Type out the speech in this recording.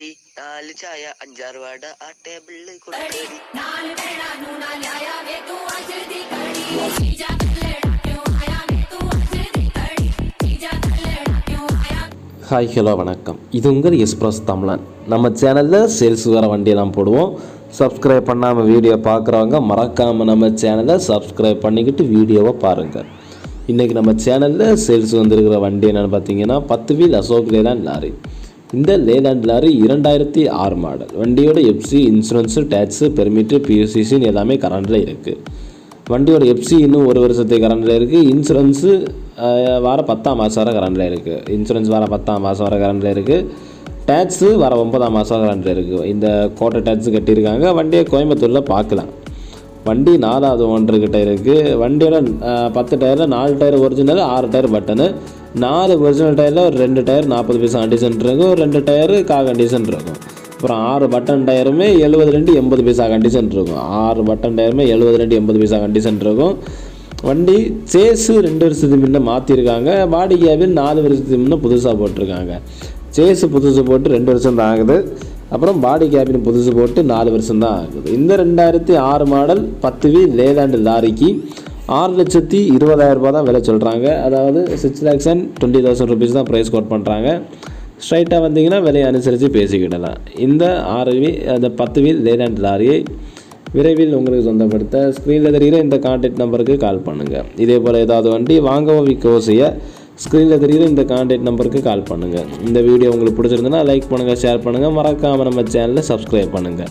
നാല് ചായ അഞ്ചാറ് വാട ആ ടേബിളിൽ ஹாய் ஹலோ வணக்கம் இது உங்கள் எஸ்பிரஸ் தமிழன் நம்ம சேனலில் சேல்ஸ் வர வண்டியை தான் போடுவோம் சப்ஸ்கிரைப் பண்ணாமல் வீடியோ பார்க்குறவங்க மறக்காமல் நம்ம சேனலை சப்ஸ்கிரைப் பண்ணிக்கிட்டு வீடியோவை பாருங்கள் இன்றைக்கி நம்ம சேனலில் சேல்ஸ் வந்துருக்கிற வண்டி என்னென்னு பார்த்தீங்கன்னா பத்து வீல் அசோக் லேலான் லாரி. இந்த லேலாண்ட் லாரி இரண்டாயிரத்தி ஆறு மாடல் வண்டியோட எஃப்சி இன்சூரன்ஸு டேக்ஸு பெர்மிட்டு பியூசிசின்னு எல்லாமே கரண்டில் இருக்குது வண்டியோட எஃப்சி இன்னும் ஒரு வருஷத்துக்கு கரண்டில் இருக்குது இன்சூரன்ஸு வார பத்தாம் மாதம் வர கரண்டில் இருக்குது இன்சூரன்ஸ் வார பத்தாம் மாதம் வர கரண்டில் இருக்குது டேக்ஸு வர ஒன்பதாம் மாதம் கரண்டில் இருக்குது இந்த கோட்டை டேக்ஸு கட்டியிருக்காங்க. வண்டியை கோயம்புத்தூரில் பார்க்கலாம். வண்டி நாலாவது ஒன்றுக்கிட்ட இருக்குது வண்டியோட பத்து டயரில் நாலு டயர் ஒரிஜினல் ஆறு டயர் பட்டனு நாலு ஒரிஜினல் டயரில் ஒரு ரெண்டு டயர் நாற்பது பைசா கண்டிஷன் இருக்கும். ரெண்டு டயரு கா கண்டிஷன் இருக்கும். அப்புறம் ஆறு பட்டன் டயருமே எழுபது ரெண்டு எண்பது பைசா கண்டிஷன் இருக்கும். ஆறு பட்டன் டயருமே எழுபது ரெண்டு எண்பது பைசா கண்டிஷன் இருக்கும். வண்டி சேஸு ரெண்டு வருஷத்துக்கு முன்னே மாற்றிருக்காங்க பாடி கேபின் நாலு வருஷத்துக்கு முன்னே புதுசாக போட்டிருக்காங்க. சேஸு புதுசு போட்டு ரெண்டு வருஷம் தான் ஆகுது. அப்புறம் பாடி கேபின் புதுசு போட்டு நாலு வருஷம் தான் ஆகுது. இந்த ரெண்டாயிரத்தி ஆறு மாடல் பத்து வி லேலாண்டு லாரிக்கு ஆறு லட்சத்தி இருபதாயிரம் ரூபாய் தான் விலை சொல்கிறாங்க அதாவது six lakhs and twenty thousand rupees தான் ப்ரைஸ் கோட் பண்ணுறாங்க ஸ்ட்ரைட்டாக வந்தீங்கன்னா விலையை அனுசரித்து பேசிக்கிடலாம். இந்த ஆறு வீ அந்த பத்து வீல் லேலாண்ட் லாரியை விரைவில் உங்களுக்கு சொந்தப்படுத்த ஸ்க்ரீனில் தெரிகிற இந்த கான்டாக்ட் நம்பருக்கு கால் பண்ணுங்கள் இதே போல் ஏதாவது வண்டி வாங்கவோ விற்கவோ செய்ய ஸ்க்ரீனில் தெரிகிற இந்த கான்டாக்ட் நம்பருக்கு கால் பண்ணுங்கள் இந்த வீடியோ உங்களுக்கு பிடிச்சிருந்துன்னா லைக் பண்ணுங்கள் ஷேர் பண்ணுங்கள் மறக்காமல் நம்ம சேனலை சப்ஸ்கிரைப் பண்ணுங்கள்